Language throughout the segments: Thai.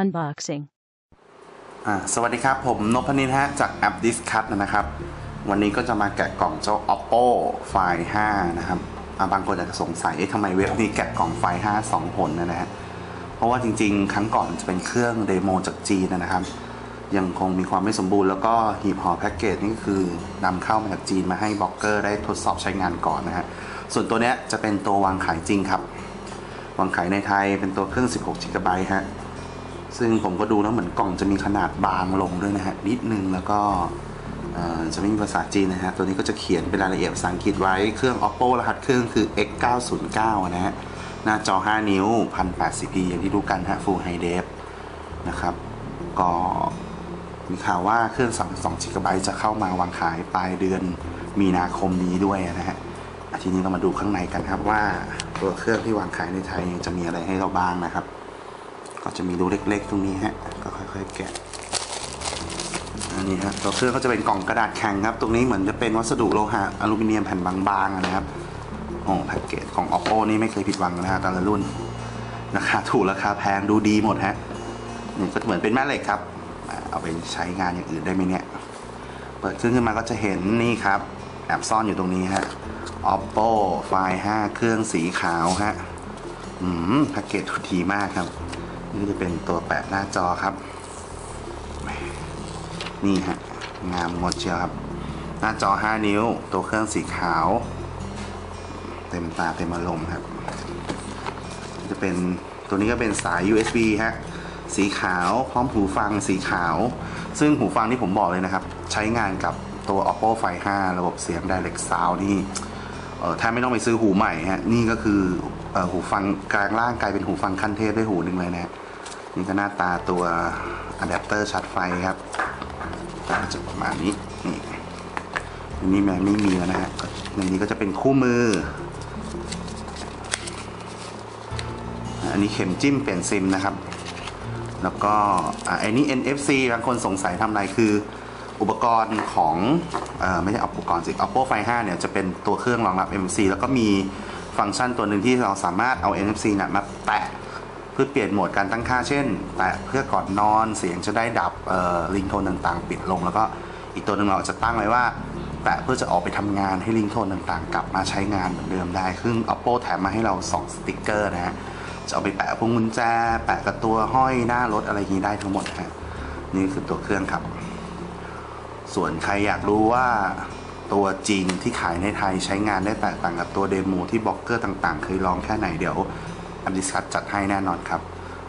Unboxing. สวัสดีครับ ผมนพนินฮะ จากแอป Discuss นะครับ วันนี้ก็จะมาแกะกล่องเจ้า oppo ไฟล์5นะครับบางคนอาจจะสงสัยเอ๊ะทำไมเว็บนี้แกะกล่องไฟล์5 2ผลนะฮะ เพราะว่าจริงๆ ครั้งก่อนจะเป็นเครื่องเดโมจากจีนนะครับ ยังคงมีความไม่สมบูรณ์แล้วก็หีบห่อแพ็กเกจนี่คือนำเข้ามาจากจีนมาให้บล็อกเกอร์ได้ทดสอบใช้งานก่อนนะฮะ ส่วนตัวเนี้ยจะเป็นตัววางขายจริงครับ วางขายในไทยเป็นตัวเครื่อง 16 g b ฮะ ซึ่งผมก็ดูแล้วเหมือนกล่องจะมีขนาดบางลงด้วยนะฮะนิดนึงแล้วก็จะไม่มีภาษาจีนนะฮะ ตัวนี้ก็จะเขียนเป็นรายละเอียดภาษาอังกฤษไว้ เครื่อง oppo รหัสเครื่องคือ x 9 0 9นะฮะ หน้าจอ 5 นิ้ว 1080p อย่างที่ดูกันฮะ full high def นะครับ ก็มีข่าวว่าเครื่อง 32 g b จะเข้ามาวางขายปลายเดือนมีนาคมนี้ด้วยนะฮะอะทีนี้เรามาดูข้างในกันครับว่าตัวเครื่องที่วางขายในไทยจะมีอะไรให้เราบ้างนะครับ ก็จะมีรูเล็กๆ ตรงนี้ฮะ ก็ค่อยๆแกะ อันนี้ฮะตัวเครื่องก็จะเป็นกล่องกระดาษแข็งครับ ตรงนี้เหมือนจะเป็นวัสดุโลหะอลูมิเนียมแผ่นบางๆนะครับ โอ้แพ็กเกจของ oppo นี่ไม่เคยผิดหวังนะฮะแต่ละรุ่น ราคาถูกราคาแพงดูดีหมดฮะนี่ก็เหมือนเป็นแม่เหล็กครับ เอาไปใช้งานอย่างอื่นได้ไหมเนี่ย เปิดเครื่องขึ้นมาก็จะเห็นนี่ครับ แอบซ่อนอยู่ตรงนี้ฮะ oppo ไฟล์5เครื่องสีขาวฮะ อืมแพ็กเกจถูกทีมากครับ นี่จะเป็นตัวแปะหน้าจอครับ นี่ฮะงามงดเชียวครับ หน้าจอ 5 นิ้ว ตัวเครื่องสีขาว เต็มตาเต็มอารมณ์ครับ จะเป็นตัวนี้ก็เป็นสาย USB ฮะสีขาวพร้อมหูฟังสีขาว ซึ่งหูฟังที่ผมบอกเลยนะครับ ใช้งานกับตัว oppo find 5 ระบบเสียง direct sound นี่เออถ้าไม่ต้องไปซื้อหูใหม่ฮะนี่ก็คือออหูฟังกลางล่างกลายเป็นหูฟังขั้นเทพได้หูหนึ่งเลยนะ นี่ก็หน้าตาตัวอะแดปเตอร์ชาร์จไฟครับก็จะประมาณนี้นี่อันนี้แม่ไม่มีแล้วนะฮะในนี้ก็จะเป็นคู่มือ อันนี้เข็มจิ้มเปลี่ยนซิมนะครับ แล้วก็อ่าอันนี้ NFC บางคนสงสัยทำอะไรคืออุปกรณ์ของเออไม่ใช่อุปกรณ์สิ Oppo Find 5 เนี่ยจะเป็นตัวเครื่องรองรับ NFC แล้วก็มีฟังก์ชันตัวหนึ่งที่เราสามารถเอา NFC เนี่ยมาแตะ เพื่อเปลี่ยนโหมดการตั้งค่าเช่น แตะเพื่อก่อนนอนเสียงจะได้ดับลิงโทนต่างๆ ปิดลง แล้วก็อีกตัวหนึ่งเราจะตั้งไว้ว่า แตะเพื่อจะออกไปทำงานให้ลิงโทนต่างๆ กลับมาใช้งานเหมือนเดิมได้ซึ่ง Oppo แถมมาให้เรา2สติกเกอร์นะฮะจะเอาไปแปะพวงกุญแจแปะกับตัวห้อยหน้ารถอะไรอย่างนี้ได้ทั้งหมดนะฮะนี่คือตัวเครื่องครับ ส่วนใครอยากรู้ว่าตัวจริงที่ขายในไทยใช้งานได้แตกต่างกับตัวเดโมที่บล็อกเกอร์ต่างๆ เคยลองแค่ไหนเดี๋ยว อันดิสคัตจัดให้แน่นอนครับ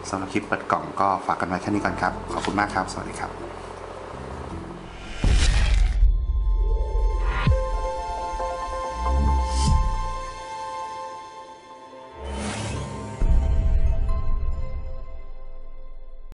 สำหรับคลิปเปิดกล่องก็ฝากกันไว้แค่นี้ก่อนครับ ขอบคุณมากครับ สวัสดีครับ